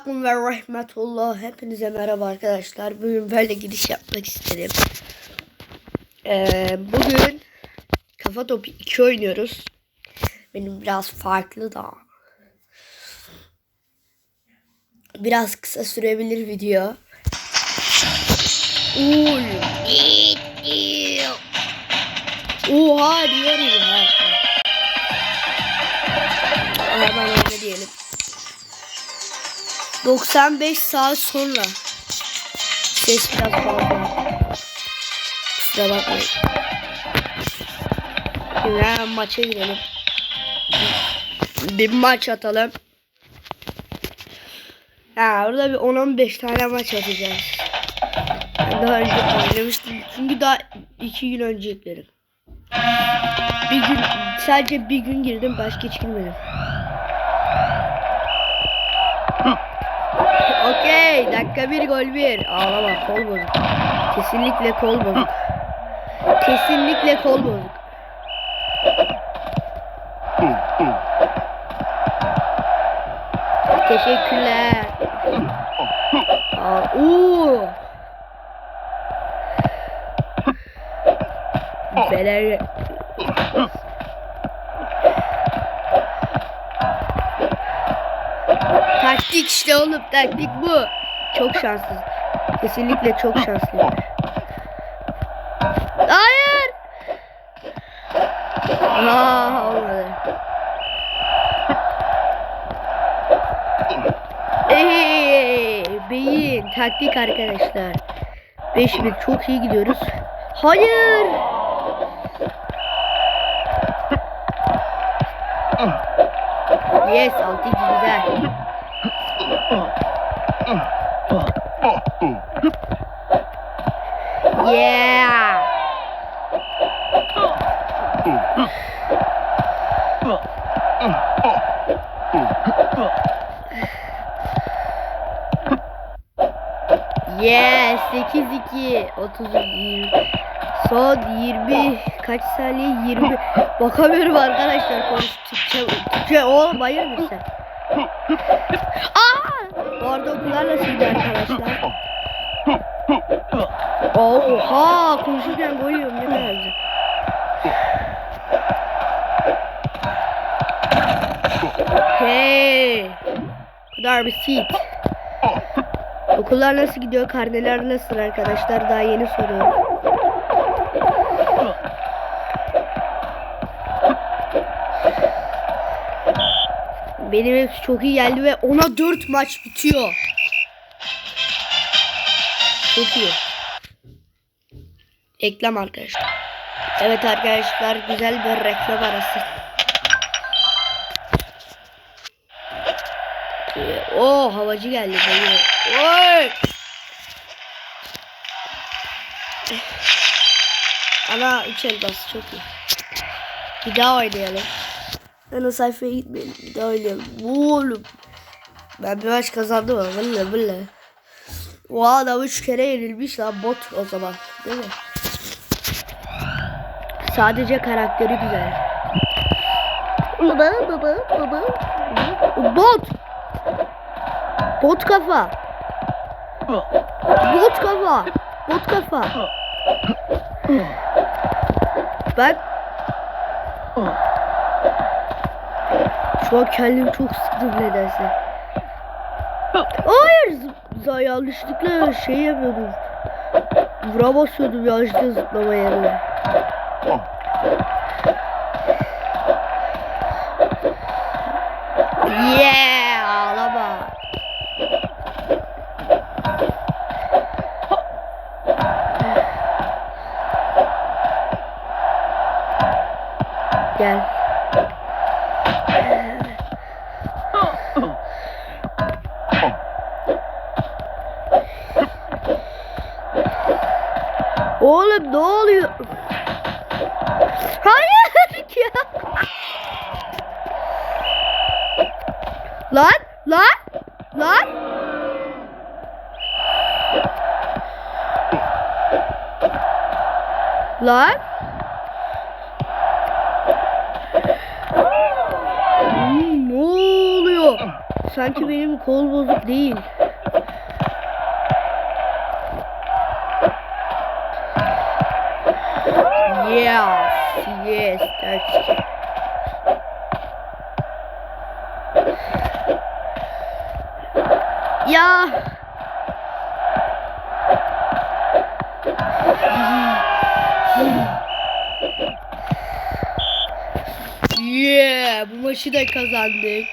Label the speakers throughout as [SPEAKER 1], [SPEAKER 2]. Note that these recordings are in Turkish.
[SPEAKER 1] Aleyküm ve rahmetullah. Hepinize merhaba arkadaşlar. Bugün böyle giriş yapmak istedim. Ee, bugün kafa topu 2 oynuyoruz. Benim biraz farklı da. Biraz kısa sürebilir video. Uy. Oha diyorum ya. Hemen öyle diyelim. 95 saat sonra. Ses biraz fazla. Kusura bakmayın. Şimdi hemen maça girelim. Bir maç atalım. Ha orada bir 10-15 tane maç atacağız. Daha önce oynamıştım. Çünkü daha 2 gün önce yükledim. Bir gün sadece bir gün girdim başka hiç girmedim. Okey. Dakika bir gol bir. Ağlama kol bozuk. Kesinlikle kol bozuk. Kesinlikle kol bozuk. Teşekkürler. Aa, uuu. Beler. Taktik işte oğlum taktik bu. Çok şanssız. Kesinlikle çok şanslıyım. Hayır. Aa, olmadı. Ey, beyin taktik arkadaşlar. 5-1 çok iyi gidiyoruz. Hayır. Yes 6 güzel. Yeah. Yes 8-2 30 20 Son 20 kaç saniye 20 Bakamıyorum arkadaşlar konuş Türkçe Türkçe oğlum hayır mısın? Aa! Bu arada okullar arkadaşlar? Oha konuşurken boyuyorum ne kadar güzel. Hey. Kadar basit. Okullar nasıl gidiyor? Karneler nasıl arkadaşlar? Daha yeni soruyorum. Benim hepsi çok iyi geldi ve ona 4 maç bitiyor. Çok iyi. Reklam arkadaşlar. Evet arkadaşlar güzel bir reklam arası. Ee, O havacı geldi. Dayı. Oy! Ana 3 el bas çok iyi. Bir daha oynayalım. O sayfaya gitmeyelim. Bir daha oynayalım. Oğlum. Ben bir maç kazandım ama böyle böyle. O adam 3 kere yenilmiş lan bot o zaman. Değil mi? Sadece karakteri güzel. Baba baba baba. Bot. Bot kafa. Bot kafa. Bot kafa. Ben şu an kendimi çok sıktım nedense. Hayır. Z- yanlışlıkla şey yapıyordum. Vura basıyordum yanlışlıkla zıplama yerine. Lan lan lan. Lan. Hmm, ne oluyor? sanki benim kol bozuk değil. Yes, yes, that's it. Ya. Yeah, bu maçı da kazandık.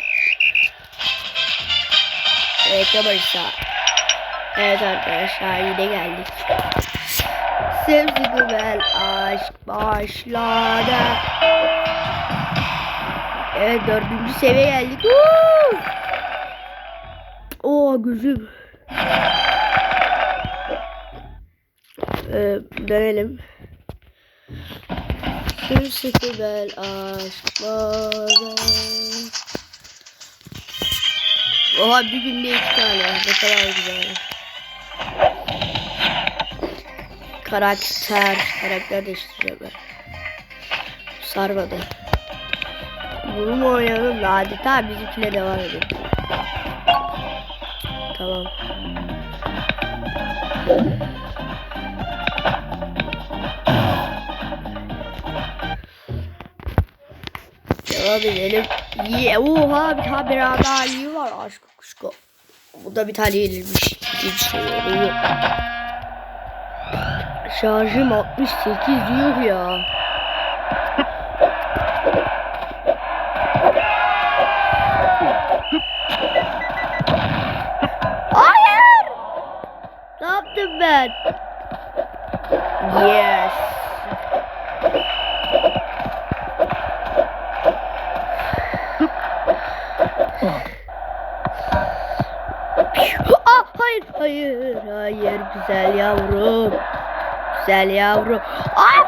[SPEAKER 1] Evet arkadaşlar. Evet arkadaşlar yine geldik. Sevgi güzel aşk başladı. Evet dördüncü seviye geldik. Woo! Oo gözüm. Ee, dönelim. Sımsıkı bel aşklara. Oha bir günde iki tane. Ne kadar güzel. Karakter. Karakter değiştireceğim ben. Sarmadı. Bunu mu oynayalım? Tamam bizimkine devam edelim. Tamam. Devam edelim. Yeah, oha bir tane beraberliği var aşkı kuşku. Bu da bir tane yenilmiş. Bir şey oluyor. Şarjım 68 yok ya. Ben? Yes. Ah hayır hayır hayır güzel yavrum. Güzel yavrum. Ah!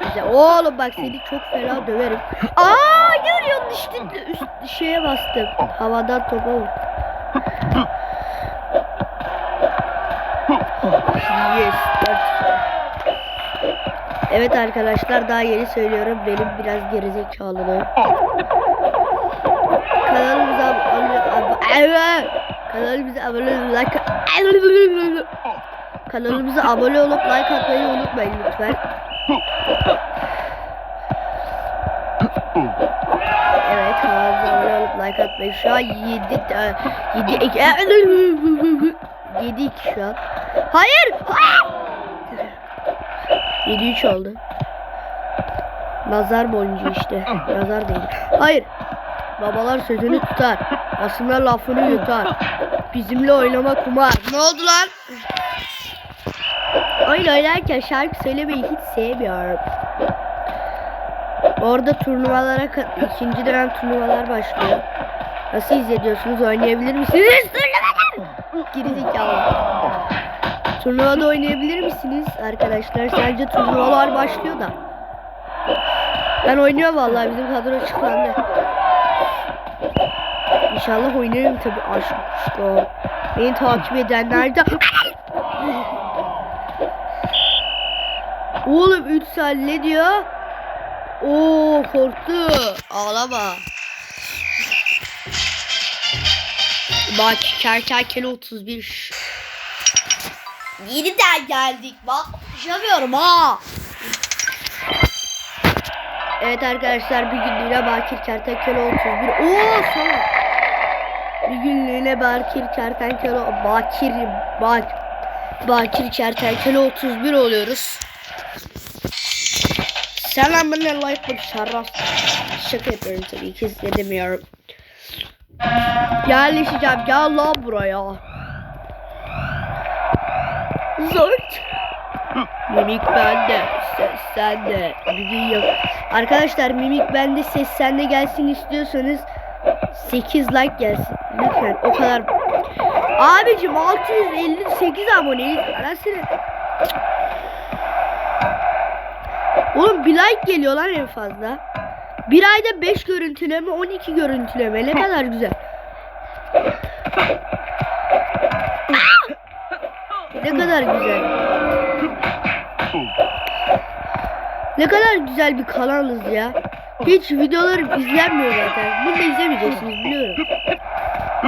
[SPEAKER 1] Güzel. Oğlum bak seni çok fena döverim. Aa yanlış işte üst şeye bastım. Havadan topa vur. Yes. Evet arkadaşlar daha yeni söylüyorum benim biraz gerizekalılığım. Kanalımıza abone ab- kanalımıza abone like kanalımıza abone olup like atmayı unutmayın lütfen. Evet kanalımıza abone olup like atmayı şu an 7 7 7 2 şu an. Hayır! Hayır! 7 3 oldu. Nazar boncuğu işte. Nazar değil. Hayır. Babalar sözünü tutar. Aslında lafını yutar. Bizimle oynama kumar. Ne oldu lan? Oyun oynarken şarkı söylemeyi hiç sevmiyorum. Orada turnuvalara ikinci dönem turnuvalar başlıyor. Nasıl hissediyorsunuz? Oynayabilir misiniz? Turnuvada oynayabilir misiniz arkadaşlar? Sadece turnuvalar başlıyor da. Ben oynuyorum vallahi bizim kadro açıklandı. İnşallah oynarım tabi aşk kuşku. Beni takip edenler de... Oğlum 3 saniye ne diyor? Oo korktu. Ağlama. Bak kertenkele 31. Yeniden geldik. Bak konuşamıyorum ha. Evet arkadaşlar bir günlüğüne Bakir Kertenkele 31. Oo sana. Bir günlüğüne Bakir Kertenkele Bakir Bak Bakir Kertenkele 31 oluyoruz. Selam bana like bu şarras. Şaka yapıyorum tabii ki demiyorum. Yerleşeceğim gel lan buraya. Zort. Mimik bende, ses sende. Bir gün yok. Arkadaşlar mimik bende, ses sende gelsin istiyorsanız 8 like gelsin. Lütfen o kadar. Abicim 658 aboneyiz. Arasını. Oğlum bir like geliyor lan en fazla. Bir ayda 5 görüntüleme 12 görüntüleme ne kadar güzel. Kadar güzel. Ne kadar güzel bir kanalız ya. Hiç videolarım izlenmiyor zaten. Bunu da izlemeyeceksiniz biliyorum.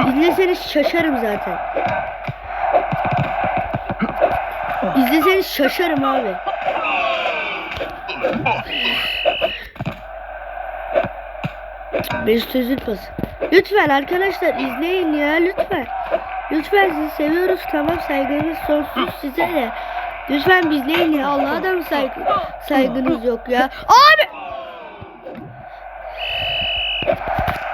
[SPEAKER 1] İzleseniz şaşarım zaten. İzleseniz şaşarım abi. Mesut Özil pası. Lütfen arkadaşlar izleyin ya lütfen. Lütfen sizi seviyoruz tamam saygımız sonsuz size de. Lütfen izleyin ya Allah'a da mı saygı, saygınız yok ya. Abi!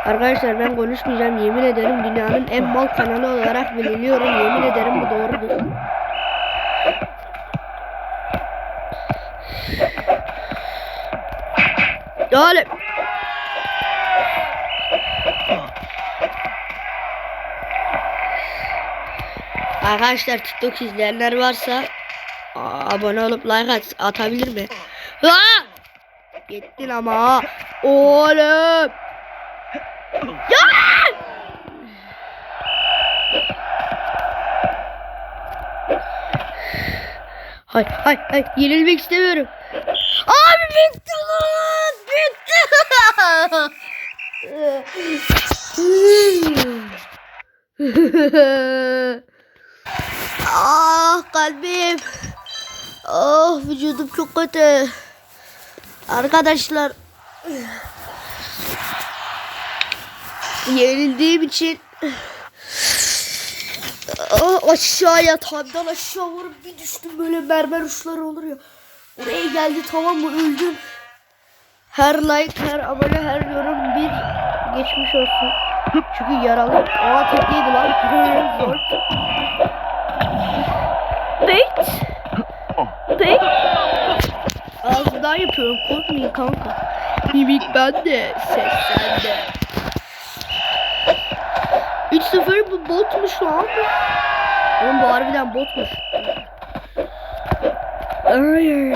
[SPEAKER 1] Arkadaşlar ben konuşmayacağım yemin ederim dünyanın en mal kanalı olarak biliniyorum yemin ederim bu doğrudur. Oğlum. Arkadaşlar TikTok izleyenler varsa abone olup like at, atabilir mi? Ha! Gittin ama. Oğlum. Ya! Hay hay hay yenilmek istemiyorum. Abi bitti lan. Bitti. ah kalbim. Ah vücudum çok kötü. Arkadaşlar yenildiğim için ah, aşağı yatağımdan aşağı vurup bir düştüm böyle mermer uçları olur ya. Oraya geldi tamam mı öldüm. Her like, her abone, her yorum bir geçmiş olsun. Çünkü yaralı. Aa tekliydi lan. Zor. Bait. Bait. Ağzından yapıyorum. Korkmayın kanka. Mimik bende. Ses sende. 3-0 bu botmuş lan. Oğlum bu harbiden botmuş. Ay.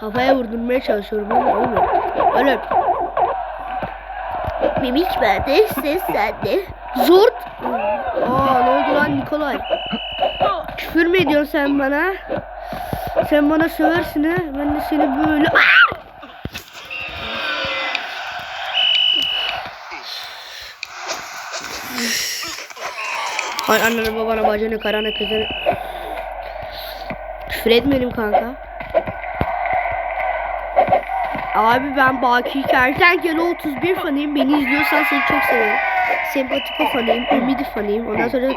[SPEAKER 1] Kafaya vurdurmaya çalışıyorum ama olmuyor. Öyle. Mimik bende, ses sende. Zort. Aa ne oldu lan Nikolay? Küfür mü ediyorsun sen bana? Sen bana söversin ha. Ben de seni böyle... Aa! Hay annene babana bacana karana kızını. Küfür etmedim kanka. Abi ben Baki Kertenkele 31 fanıyım. Beni izliyorsan seni çok severim. Sempatiko fanıyım. Ümidi fanıyım. Ondan sonra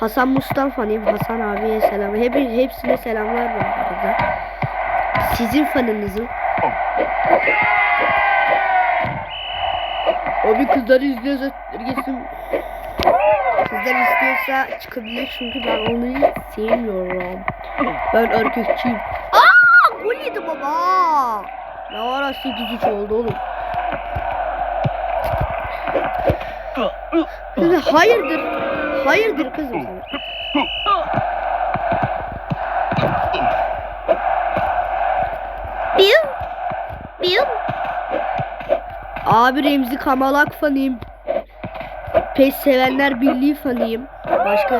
[SPEAKER 1] Hasan Mustan fanıyım. Hasan abiye selam. Hep, hepsine selamlar bu arada. Sizin fanınızım. Abi kızlar izliyorsa gitsin. Kızlar istiyorsa çıkabilir çünkü ben onu sevmiyorum. Ben erkekçiyim. Aa, gol yedi baba. Ne ara 8-3 oldu oğlum. Hayırdır? Hayırdır kızım sana? Biu. Biu. Abi Remzi Kamalak fanıyım. Pes sevenler birliği fanıyım. Başka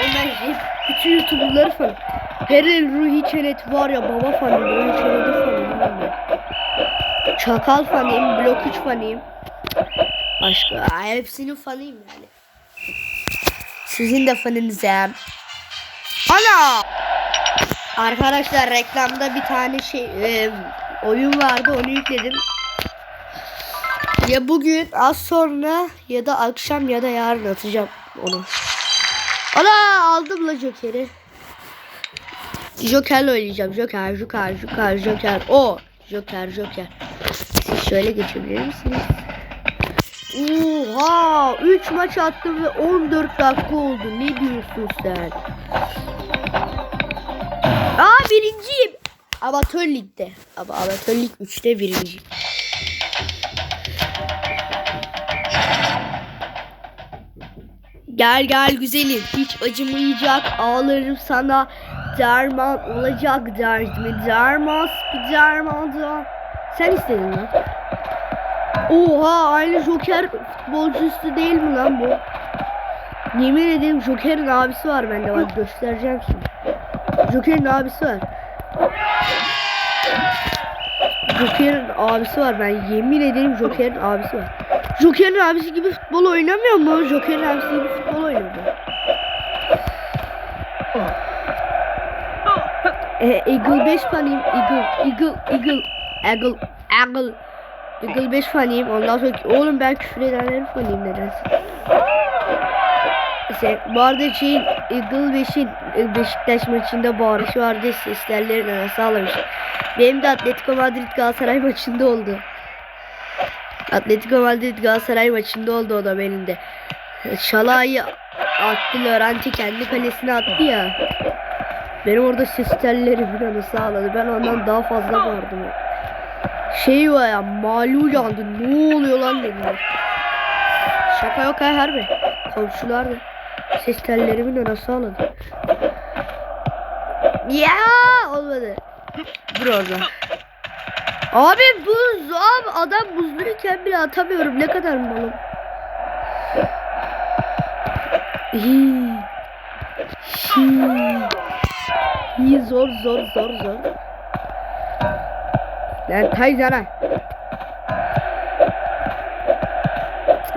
[SPEAKER 1] onlar hep bütün youtuberları fanı. Her el Ruhi Çenet var ya baba fanıyım. Ruhi Çenet'i fanıyım. Çakal fanıyım. Blok 3 fanıyım. Başka hepsinin fanıyım yani. Sizin de fanınızım. Ana! Arkadaşlar reklamda bir tane şey e, oyun vardı onu yükledim. Ya bugün az sonra ya da akşam ya da yarın atacağım onu. Ana aldım la Joker'i. Joker'le oynayacağım. Joker, Joker, Joker, Joker. O. Joker, Joker. Siz şöyle geçebilir misiniz? Oha! 3 maç attım ve 14 dakika oldu. Ne diyorsun sen? Aa birinciyim. Amatör ligde. Ama amatör lig 3'te birinci. Gel gel güzelim hiç acımayacak ağlarım sana derman olacak derdimi derman bir derman Sen istedin lan. Oha aynı Joker futbolcusu değil mi lan bu? Yemin ederim Joker'in abisi var bende bak göstereceğim şimdi. Joker'in abisi var. Joker'in abisi var ben yemin ederim Joker'in abisi var. Joker'in abisi gibi futbol oynamıyor mu? Joker'in abisi gibi futbol oynuyordu. E, Eagle 5 fanıyım. Eagle, Eagle, Eagle, Eagle, Eagle. Eagle 5 fanıyım. Ondan sonra oğlum ben küfür edenlerin fanıyım nedense. Şey, bu arada şeyin Eagle 5'in e, Beşiktaş maçında bağırışı vardı. Seslerlerin arası ağlamış. Benim de Atletico Madrid Galatasaray maçında oldu. Atletico Madrid Galatasaray maçında oldu o da benim de. Şalayı attı Laurenti kendi kalesine attı ya. Benim orada ses tellerimin anası ağladı. Ben ondan daha fazla bağırdım. Şey var ya mali uyandı. Ne oluyor lan dediler. Şaka yok ha harbi. Komşular da ses tellerimin anası ağladı. Ya olmadı. Dur orada. Abi buz abi adam buzluyken bile atamıyorum ne kadar malım. Hii. Hii. Hii zor zor zor zor. Lan Tayzana.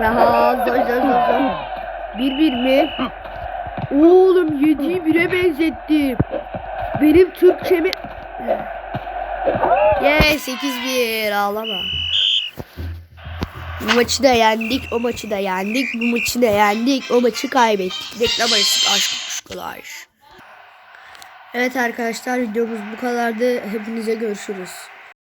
[SPEAKER 1] Aha zor zor zor zor. Bir bir mi? Oğlum yediği bire benzettim. Benim Türkçemi... Ye 8-1 ağlama. Bu maçı da yendik, o maçı da yendik, bu maçı da yendik, o maçı kaybettik. Reklam arası aşk kuşkular. Evet arkadaşlar videomuz bu kadardı. Hepinize görüşürüz.